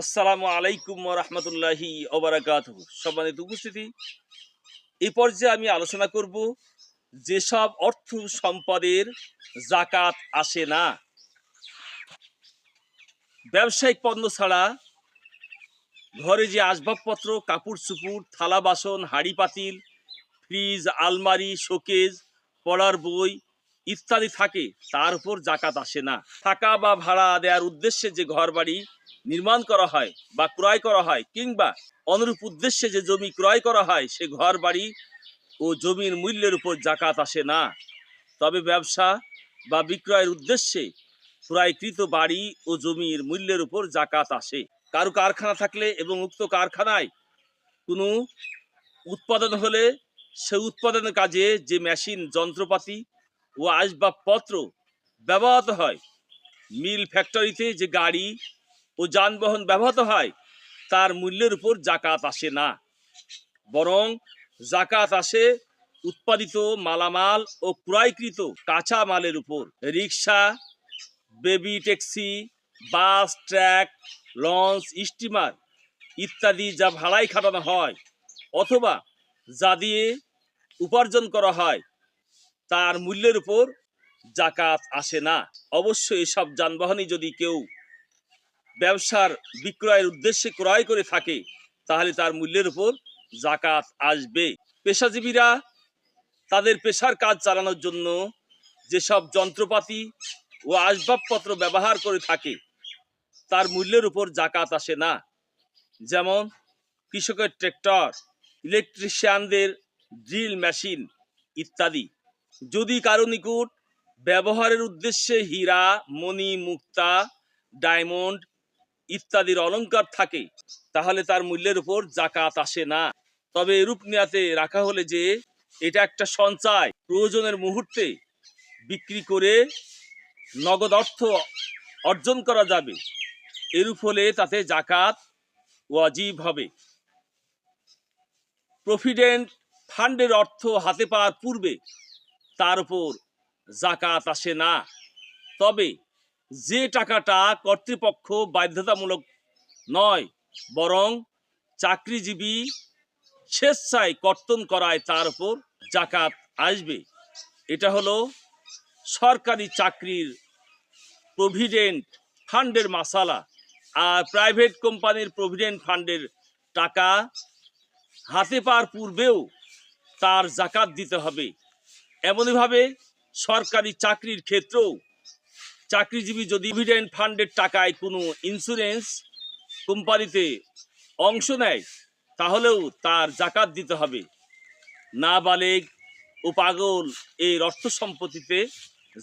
আসসালামু আলাইকুম রহমতুল্লাহি ওবরাকাত সম্মানিত উপস্থিতি, এই পর্যায়ে আমি আলোচনা করব যেসব অর্থ সম্পদের জাকাত আসে না। ব্যবসায়িক পণ্য ছাড়া ঘরে যে আসবাবপত্র, কাপড় চুপুর থালা বাসন, হাঁড়ি পাতিল, ফ্রিজ, আলমারি শোকেজ পড়ার বই ইত্যাদি থাকে, তার উপর জাকাত আসে না। থাকা বা ভাড়া দেওয়ার উদ্দেশ্যে যে ঘর বাড়ি নির্মাণ করা হয় বা ক্রয় করা হয় কিংবা অনুরূপ উদ্দেশ্যে যে জমি ক্রয় করা হয়, সে ঘর বাড়ি ও জমির মূল্যের উপর জাকাত আসে না। তবে ব্যবসা বা বিক্রয়ের উদ্দেশ্যে ক্রয়কৃত বাড়ি ও জমির মূল্যের উপর জাকাত আসে। কারও কারখানা থাকলে এবং উক্ত কারখানায় কোনো উৎপাদন হলে সে উৎপাদনের কাজে যে মেশিন, যন্ত্রপাতি ও আসবাবপত্র ব্যবহৃত হয়, মিল ফ্যাক্টরিতে যে গাড়ি ও যানবাহন ব্যবহৃত হয়, তার মূল্যের উপর জাকাত আসে না। বরং জাকাত আসে উৎপাদিত মালামাল ও ক্রয়কৃত কাঁচা মালের উপর। Rickshaw baby taxi, bus truck launch, steamer ইত্যাদি যা ভাড়ায় খাটানো হয় অথবা যা দিয়ে উপার্জন করা হয়, তার মূল্যের উপর জাকাত আসে না। অবশ্যই এসব যানবাহনই যদি কেউ ব্যবসার বিক্রয়ের উদ্দেশ্যে ক্রয় করে থাকে, তাহলে তার মূল্যের উপর জাকাত আসবে। পেশাজীবীরা তাদের পেশার কাজ চালানোর জন্য যেসব যন্ত্রপাতি ও আসবাবপত্র ব্যবহার করে থাকে, তার মূল্যের উপর জাকাত আসে না। যেমন কৃষকের ট্রেক্টর ইলেকট্রিশিয়ানদের ড্রিল মেশিন ইত্যাদি। যদি কারও নিকট ব্যবহারের উদ্দেশ্যে হীরা, মণি, মুক্তা, ডায়মন্ড ইত্যাদির অলঙ্কার থাকে, তাহলে তার মূল্যের উপর জাকাত আসে না। তবে এরূপ নিয়াতে রাখা হলে যে, এটা একটা সঞ্চয়, প্রয়োজনের মুহূর্তে বিক্রি করে নগদ অর্থ অর্জন করা যাবে। এরূপ হলে তাতে জাকাত ওয়াজিব হবে। প্রভিডেন্ট ফান্ডের অর্থ হাতে পাওয়ার পূর্বে তার উপর জাকাত আসে না। তবে যে টাকাটা কর্তৃপক্ষ বাধ্যতামূলক নয়, বরং চাকরিজীবী স্বেচ্ছায় কর্তন করায় তার উপর জাকাত আসবে। এটা হলো সরকারি চাকরির প্রভিডেন্ট ফান্ডের মাসালা আর প্রাইভেট কোম্পানির প্রভিডেন্ট ফান্ডের টাকা হাতে পাওয়ার পূর্বেও তার জাকাত দিতে হবে। এমনইভাবে সরকারি চাকরির ক্ষেত্রেও চাকরিজীবী যদি ডিভিডেন্ট ফান্ডের টাকায় কোনো ইন্স্যুরেন্স কোম্পানিতে অংশ নেয়, তাহলেও তার জাকাত দিতে হবে। না বালেগ ও পাগল এর অর্থ সম্পত্তিতে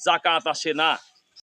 জাকাত আসে না।